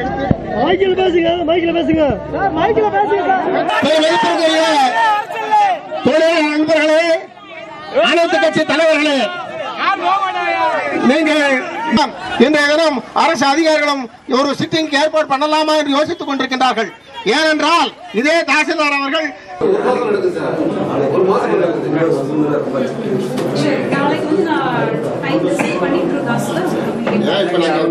எடுத்து. மைக்கில் பேசுங்க மைக்கில் பேசுங்க. மைக்கில் பேசுங்க. அனைத்து கட்சி தலைவர்களே நீங்கள் இன்றைய தினம் அரசு அதிகாரிகளும் ஒரு சிட்டிங் ஏற்பாடு பண்ணலாமா என்று யோசித்துக் கொண்டிருக்கின்றார்கள். ஏனென்றால் இதே தாசில்தார் அவர்கள் நாளைக்கு வந்து நான்